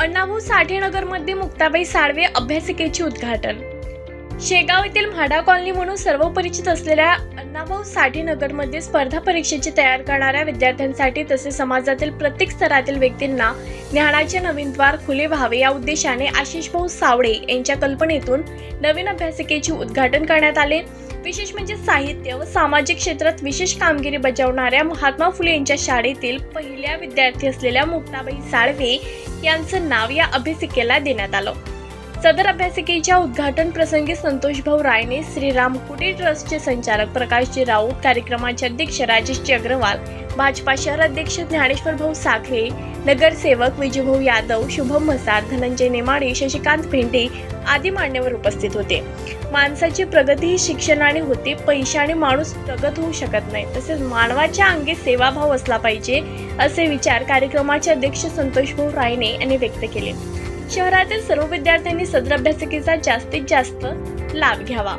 अण्णाभाऊ साठेनगरमध्ये मुक्ताबाई साळवे अभ्यासिकेचे उद्घाटन. शेगाव येथील म्हाडा कॉलनी म्हणून सर्व परिचित असलेल्या अण्णाभाऊ साठेनगरमध्ये स्पर्धा परीक्षेची तयार करणाऱ्या विद्यार्थ्यांसाठी तसेच समाजातील प्रत्येक स्तरातील व्यक्तींना ज्ञानाचे नवीन द्वार खुले व्हावे या उद्देशाने आशिषभाऊ सावळे यांच्या कल्पनेतून नवीन अभ्यासिकेचे उद्घाटन करण्यात आले. विशेष म्हणजे साहित्य व सामाजिक क्षेत्रात विशेष कामगिरी बजावणाऱ्या महात्मा फुले यांच्या शाळेतील पहिल्या विद्यार्थी असलेल्या मुक्ताबाई साळवे यांचं नाव या अभ्यासिकेला देण्यात आलं. सदर अभ्यासिकेच्या उद्घाटन प्रसंगी संतोषभाऊ रायने श्रीराम कुटी ट्रस्टचे संचालक प्रकाशजी राऊत कार्यक्रमाचे अध्यक्ष राजेशजी अग्रवाल भाजपा शहराध्यक्ष ज्ञानेश्वर भाऊ साखरे नगरसेवक विजयभाऊ यादव शुभम मसार धनंजय नेमाडे शशिकांत भेंडे आदी मान्यवर उपस्थित होते. माणसाची प्रगती ही शिक्षणाने होते पैशाने माणूस प्रगत होऊ शकत नाही. तसेच मानवाच्या अंगी सेवाभाव असला पाहिजे असे विचार कार्यक्रमाचे अध्यक्ष संतोषभाऊ रायने यांनी व्यक्त केले. शहरातील सर्व विद्यार्थ्यांनी सदर अभ्यासिकेचा जास्तीत जास्त लाभ घ्यावा.